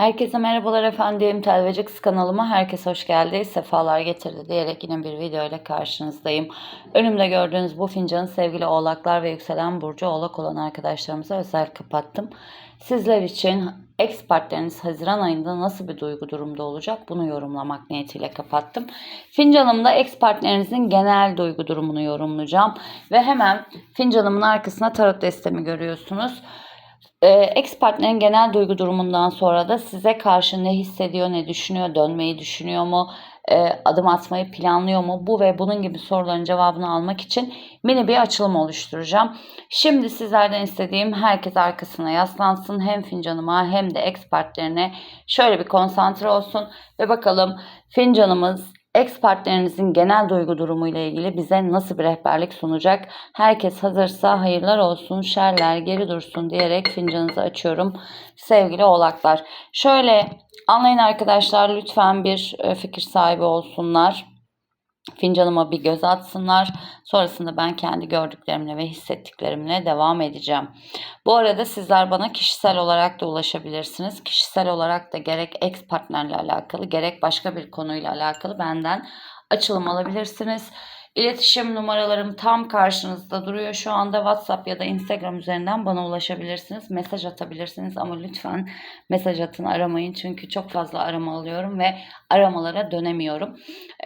Herkese merhabalar efendim. Telvecix kanalıma herkes hoş geldi. Sefalar getirdi diyerek yine bir video ile karşınızdayım. Önümde gördüğünüz bu fincanı sevgili oğlaklar ve yükselen burcu oğlak olan arkadaşlarımıza özel kapattım. Sizler için ex partneriniz Haziran ayında nasıl bir duygu durumda olacak bunu yorumlamak niyetiyle kapattım. Fincanımda ex partnerinizin genel duygu durumunu yorumlayacağım. Ve hemen fincanımın arkasına tarot destemi görüyorsunuz. Ee, ex partnerin genel duygu durumundan sonra da size karşı ne hissediyor, ne düşünüyor, dönmeyi düşünüyor mu, e, adım atmayı planlıyor mu? Bu ve bunun gibi soruların cevabını almak için mini bir açılım oluşturacağım. Şimdi sizlerden istediğim herkes arkasına yaslansın. Hem fincanıma hem de ex partnerine şöyle bir konsantre olsun ve bakalım fincanımız ex partnerinizin genel duygu durumu ile ilgili bize nasıl bir rehberlik sunacak? Herkes hazırsa hayırlar olsun, şerler geri dursun diyerek fincanınızı açıyorum sevgili oğlaklar. Şöyle anlayın arkadaşlar lütfen bir e, fikir sahibi olsunlar. Fincanıma bir göz atsınlar. Sonrasında ben kendi gördüklerimle ve hissettiklerimle devam edeceğim. Bu arada sizler bana kişisel olarak da ulaşabilirsiniz. Kişisel olarak da gerek ex partnerle alakalı gerek başka bir konuyla alakalı benden açılım alabilirsiniz. İletişim numaralarım tam karşınızda duruyor. Şu anda WhatsApp ya da Instagram üzerinden bana ulaşabilirsiniz. Mesaj atabilirsiniz ama lütfen mesaj atın aramayın. Çünkü çok fazla arama alıyorum ve aramalara dönemiyorum.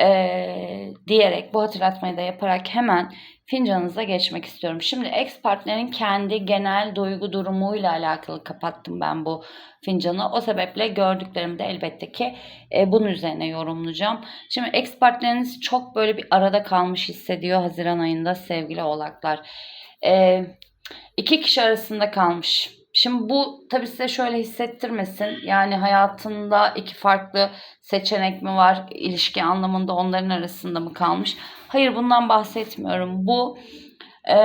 Ee, diyerek bu hatırlatmayı da yaparak hemen fincanınıza geçmek istiyorum. Şimdi ex partnerin kendi genel duygu durumuyla alakalı kapattım ben bu fincanı. O sebeple gördüklerimi de elbette ki e, bunun üzerine yorumlayacağım. Şimdi ex partneriniz çok böyle bir arada kalmış hissediyor Haziran ayında sevgili oğlaklar. E, iki kişi arasında kalmış. Şimdi bu tabii size şöyle hissettirmesin. Yani hayatında iki farklı seçenek mi var? ilişki anlamında onların arasında mı kalmış? Hayır bundan bahsetmiyorum. Bu e,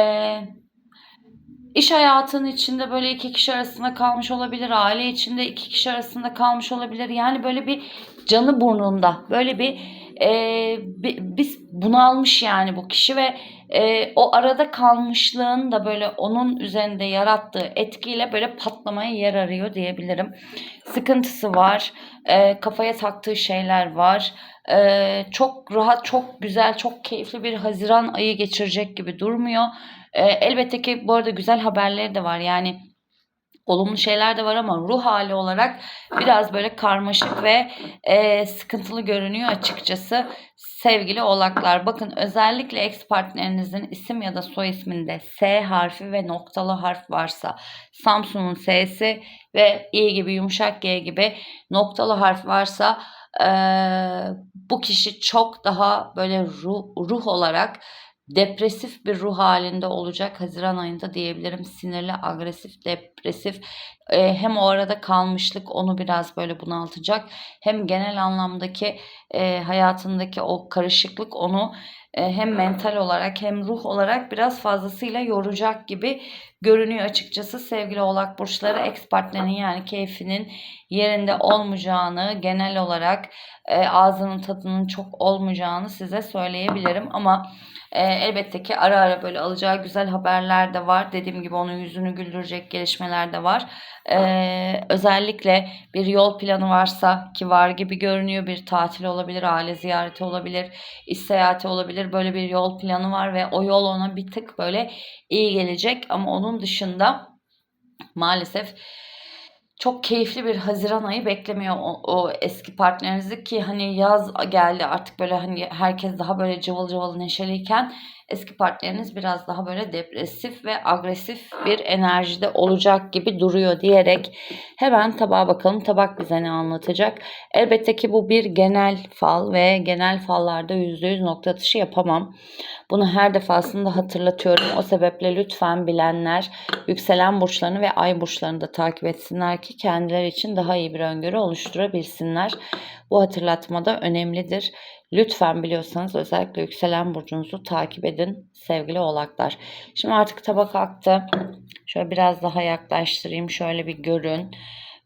iş hayatının içinde böyle iki kişi arasında kalmış olabilir. Aile içinde iki kişi arasında kalmış olabilir. Yani böyle bir canı burnunda. Böyle bir e, biz bunalmış yani bu kişi ve e, o arada kalmışlığın da böyle onun üzerinde yarattığı etkiyle böyle patlamaya yer arıyor diyebilirim. Sıkıntısı var, e, kafaya taktığı şeyler var. E, çok rahat, çok güzel, çok keyifli bir Haziran ayı geçirecek gibi durmuyor. E, elbette ki bu arada güzel haberleri de var yani olumlu şeyler de var ama ruh hali olarak biraz böyle karmaşık ve e, sıkıntılı görünüyor açıkçası sevgili oğlaklar. Bakın özellikle ex partnerinizin isim ya da soy isminde S harfi ve noktalı harf varsa Samsun'un S'si ve İ gibi yumuşak G gibi noktalı harf varsa e, bu kişi çok daha böyle ruh, ruh olarak depresif bir ruh halinde olacak Haziran ayında diyebilirim. Sinirli, agresif, depresif e, hem o arada kalmışlık onu biraz böyle bunaltacak hem genel anlamdaki e, hayatındaki o karışıklık onu hem mental olarak hem ruh olarak biraz fazlasıyla yoracak gibi görünüyor açıkçası. Sevgili oğlak burçları ex partnerin yani keyfinin yerinde olmayacağını genel olarak e, ağzının tadının çok olmayacağını size söyleyebilirim ama e, elbette ki ara ara böyle alacağı güzel haberler de var. Dediğim gibi onun yüzünü güldürecek gelişmeler de var. E, özellikle bir yol planı varsa ki var gibi görünüyor. Bir tatil olabilir, aile ziyareti olabilir, iş seyahati olabilir. Böyle bir yol planı var ve o yol ona bir tık böyle iyi gelecek. Ama onun dışında maalesef çok keyifli bir Haziran ayı beklemiyor o, o eski partnerinizi ki hani yaz geldi artık böyle hani herkes daha böyle cıvıl cıvıl neşeliyken eski partneriniz biraz daha böyle depresif ve agresif bir enerjide olacak gibi duruyor diyerek hemen tabağa bakalım. Tabak bize ne anlatacak? Elbette ki bu bir genel fal ve genel fallarda %100 nokta atışı yapamam. Bunu her defasında hatırlatıyorum. O sebeple lütfen bilenler yükselen burçlarını ve ay burçlarını da takip etsinler ki kendileri için daha iyi bir öngörü oluşturabilsinler. Bu hatırlatma da önemlidir. Lütfen biliyorsanız özellikle yükselen burcunuzu takip edin sevgili oğlaklar. Şimdi artık tabak aktı. Şöyle biraz daha yaklaştırayım. Şöyle bir görün.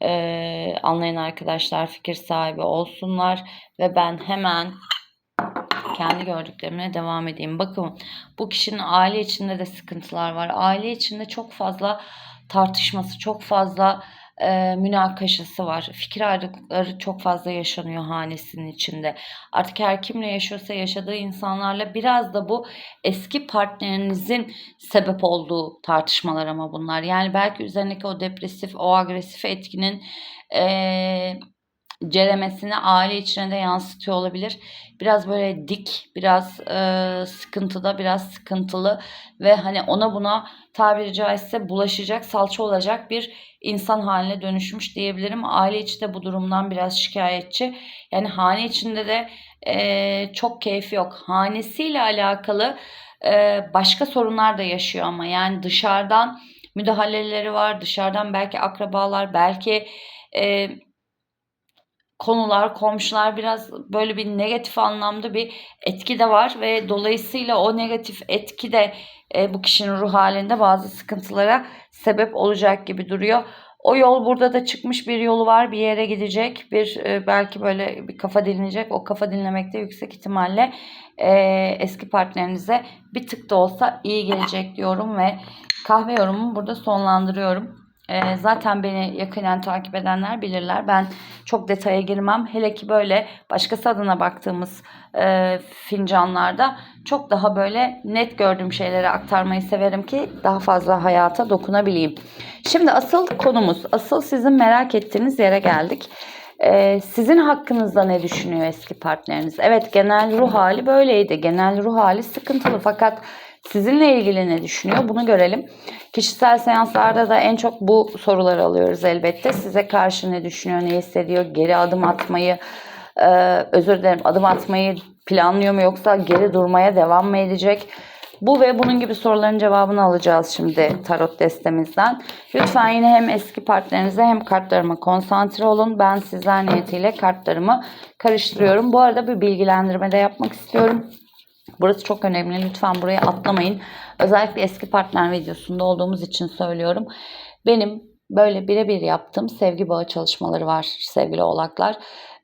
Ee, anlayan arkadaşlar fikir sahibi olsunlar. Ve ben hemen kendi gördüklerimle devam edeyim. Bakın bu kişinin aile içinde de sıkıntılar var. Aile içinde çok fazla tartışması, çok fazla e, münakaşası var. Fikir ayrılıkları çok fazla yaşanıyor hanesinin içinde. Artık her kimle yaşıyorsa yaşadığı insanlarla biraz da bu eski partnerinizin sebep olduğu tartışmalar ama bunlar. Yani belki üzerindeki o depresif, o agresif etkinin e, ceremesini aile içine de yansıtıyor olabilir. Biraz böyle dik, biraz e, sıkıntıda, biraz sıkıntılı ve hani ona buna tabiri caizse bulaşacak, salça olacak bir insan haline dönüşmüş diyebilirim. Aile içi de bu durumdan biraz şikayetçi. Yani hane içinde de e, çok keyfi yok. Hanesiyle alakalı e, başka sorunlar da yaşıyor ama yani dışarıdan müdahaleleri var. Dışarıdan belki akrabalar, belki e, konular, komşular biraz böyle bir negatif anlamda bir etki de var ve dolayısıyla o negatif etki de e, bu kişinin ruh halinde bazı sıkıntılara sebep olacak gibi duruyor. O yol burada da çıkmış bir yolu var. Bir yere gidecek. Bir e, belki böyle bir kafa dinleyecek. O kafa dinlemekte yüksek ihtimalle e, eski partnerinize bir tık da olsa iyi gelecek diyorum ve kahve yorumumu burada sonlandırıyorum. E, zaten beni yakinen takip edenler bilirler. Ben çok detaya girmem. Hele ki böyle başkası adına baktığımız e, fincanlarda çok daha böyle net gördüğüm şeyleri aktarmayı severim ki daha fazla hayata dokunabileyim. Şimdi asıl konumuz, asıl sizin merak ettiğiniz yere geldik. Ee, sizin hakkınızda ne düşünüyor eski partneriniz? Evet genel ruh hali böyleydi. Genel ruh hali sıkıntılı fakat sizinle ilgili ne düşünüyor? Bunu görelim. Kişisel seanslarda da en çok bu soruları alıyoruz elbette. Size karşı ne düşünüyor, ne hissediyor? Geri adım atmayı, e, özür dilerim adım atmayı planlıyor mu yoksa geri durmaya devam mı edecek? Bu ve bunun gibi soruların cevabını alacağız şimdi tarot destemizden. Lütfen yine hem eski partnerinize hem kartlarıma konsantre olun. Ben sizler niyetiyle kartlarımı karıştırıyorum. Bu arada bir bilgilendirme de yapmak istiyorum. Burası çok önemli. Lütfen buraya atlamayın. Özellikle eski partner videosunda olduğumuz için söylüyorum. Benim böyle birebir yaptığım sevgi bağı çalışmaları var sevgili oğlaklar.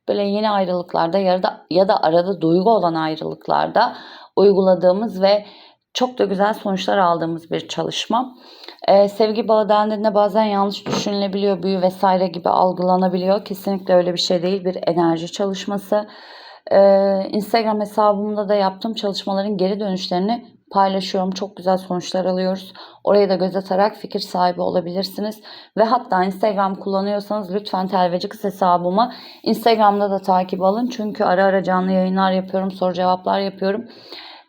Böyle yeni ayrılıklarda ya da, ya da arada duygu olan ayrılıklarda uyguladığımız ve çok da güzel sonuçlar aldığımız bir çalışma. Ee, sevgi bağı dendiğinde bazen yanlış düşünülebiliyor, büyü vesaire gibi algılanabiliyor. Kesinlikle öyle bir şey değil. Bir enerji çalışması. Ee, Instagram hesabımda da yaptığım çalışmaların geri dönüşlerini paylaşıyorum. Çok güzel sonuçlar alıyoruz. Oraya da göz atarak fikir sahibi olabilirsiniz. Ve hatta Instagram kullanıyorsanız lütfen Telveci Kız hesabımı Instagram'da da takip alın. Çünkü ara ara canlı yayınlar yapıyorum, soru cevaplar yapıyorum.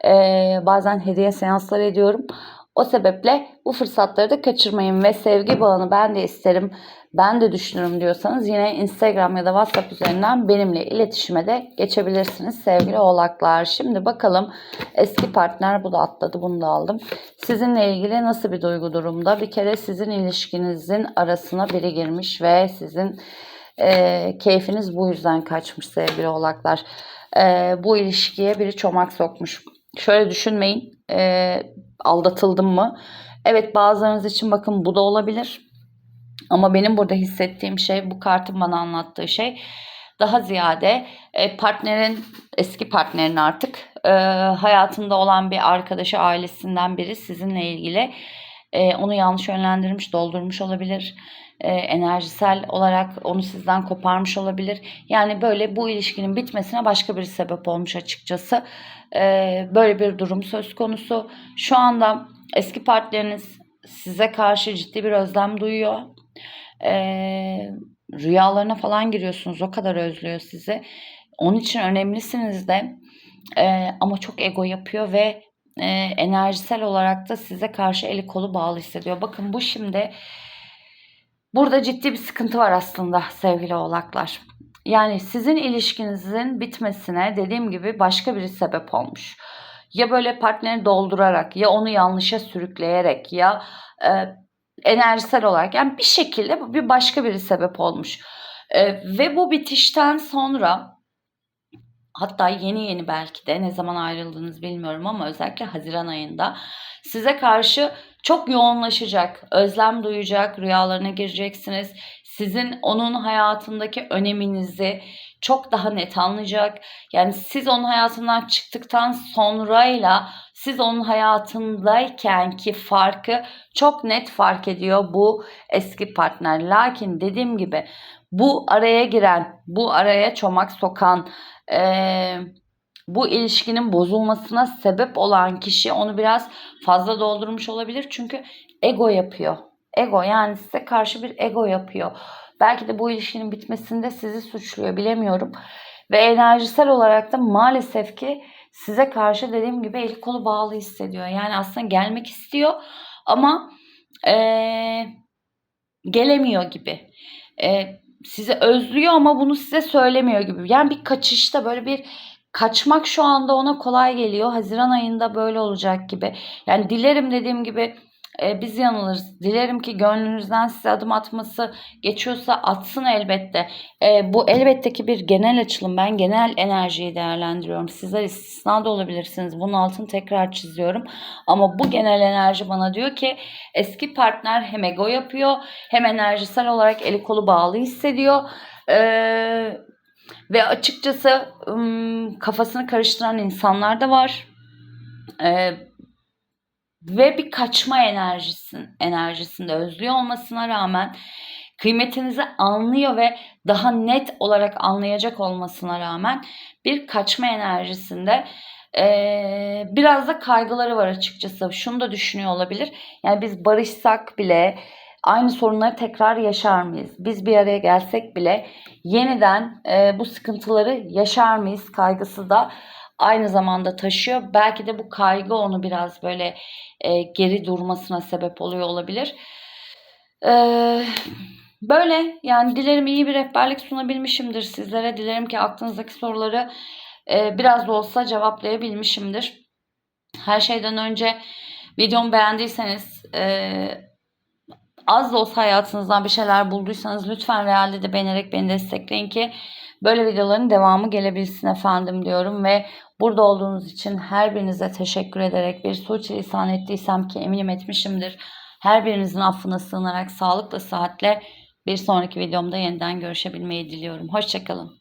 Ee, bazen hediye seanslar ediyorum. O sebeple bu fırsatları da kaçırmayın ve sevgi bağını ben de isterim, ben de düşünürüm diyorsanız yine Instagram ya da WhatsApp üzerinden benimle iletişime de geçebilirsiniz sevgili oğlaklar. Şimdi bakalım eski partner bu da atladı bunu da aldım. Sizinle ilgili nasıl bir duygu durumda? Bir kere sizin ilişkinizin arasına biri girmiş ve sizin e, keyfiniz bu yüzden kaçmış sevgili oğlaklar. E, bu ilişkiye biri çomak sokmuş. Şöyle düşünmeyin. E, aldatıldım mı? Evet bazılarınız için bakın bu da olabilir. Ama benim burada hissettiğim şey bu kartın bana anlattığı şey daha ziyade e, partnerin eski partnerin artık e, hayatında olan bir arkadaşı ailesinden biri sizinle ilgili e, onu yanlış yönlendirmiş doldurmuş olabilir enerjisel olarak onu sizden koparmış olabilir. Yani böyle bu ilişkinin bitmesine başka bir sebep olmuş açıkçası. böyle bir durum söz konusu. Şu anda eski partneriniz size karşı ciddi bir özlem duyuyor. Rüyalarına falan giriyorsunuz. O kadar özlüyor sizi. Onun için önemlisiniz de. ama çok ego yapıyor ve enerjisel olarak da size karşı eli kolu bağlı hissediyor. Bakın bu şimdi Burada ciddi bir sıkıntı var aslında sevgili oğlaklar. Yani sizin ilişkinizin bitmesine dediğim gibi başka biri sebep olmuş. Ya böyle partneri doldurarak ya onu yanlışa sürükleyerek ya e, enerjisel olarak yani bir şekilde bir başka biri sebep olmuş. E, ve bu bitişten sonra hatta yeni yeni belki de ne zaman ayrıldığınız bilmiyorum ama özellikle Haziran ayında size karşı çok yoğunlaşacak, özlem duyacak, rüyalarına gireceksiniz. Sizin onun hayatındaki öneminizi çok daha net anlayacak. Yani siz onun hayatından çıktıktan sonrayla siz onun hayatındayken ki farkı çok net fark ediyor bu eski partner. Lakin dediğim gibi bu araya giren, bu araya çomak sokan, eee bu ilişkinin bozulmasına sebep olan kişi onu biraz fazla doldurmuş olabilir. Çünkü ego yapıyor. Ego yani size karşı bir ego yapıyor. Belki de bu ilişkinin bitmesinde sizi suçluyor bilemiyorum. Ve enerjisel olarak da maalesef ki size karşı dediğim gibi eli kolu bağlı hissediyor. Yani aslında gelmek istiyor ama ee, gelemiyor gibi. Ee, sizi özlüyor ama bunu size söylemiyor gibi. Yani bir kaçışta böyle bir kaçmak şu anda ona kolay geliyor. Haziran ayında böyle olacak gibi. Yani dilerim dediğim gibi e, biz yanılırız. Dilerim ki gönlünüzden size adım atması geçiyorsa atsın elbette. E, bu elbette ki bir genel açılım. Ben genel enerjiyi değerlendiriyorum. Sizler istisna da olabilirsiniz. Bunun altını tekrar çiziyorum. Ama bu genel enerji bana diyor ki eski partner hem ego yapıyor hem enerjisel olarak eli kolu bağlı hissediyor. Eee ve açıkçası kafasını karıştıran insanlar da var. Ee, ve bir kaçma enerjisin, enerjisinde özlüyor olmasına rağmen kıymetinizi anlıyor ve daha net olarak anlayacak olmasına rağmen bir kaçma enerjisinde ee, biraz da kaygıları var açıkçası. Şunu da düşünüyor olabilir. Yani biz barışsak bile aynı sorunları tekrar yaşar mıyız? Biz bir araya gelsek bile yeniden e, bu sıkıntıları yaşar mıyız kaygısı da aynı zamanda taşıyor. Belki de bu kaygı onu biraz böyle e, geri durmasına sebep oluyor olabilir. E, böyle yani dilerim iyi bir rehberlik sunabilmişimdir sizlere. Dilerim ki aklınızdaki soruları e, biraz da olsa cevaplayabilmişimdir. Her şeyden önce videomu beğendiyseniz e, az da olsa hayatınızdan bir şeyler bulduysanız lütfen realde de beğenerek beni destekleyin ki böyle videoların devamı gelebilsin efendim diyorum ve burada olduğunuz için her birinize teşekkür ederek bir suçlisan ettiysem ki eminim etmişimdir. Her birinizin affına sığınarak sağlıkla sıhhatle bir sonraki videomda yeniden görüşebilmeyi diliyorum. Hoşçakalın.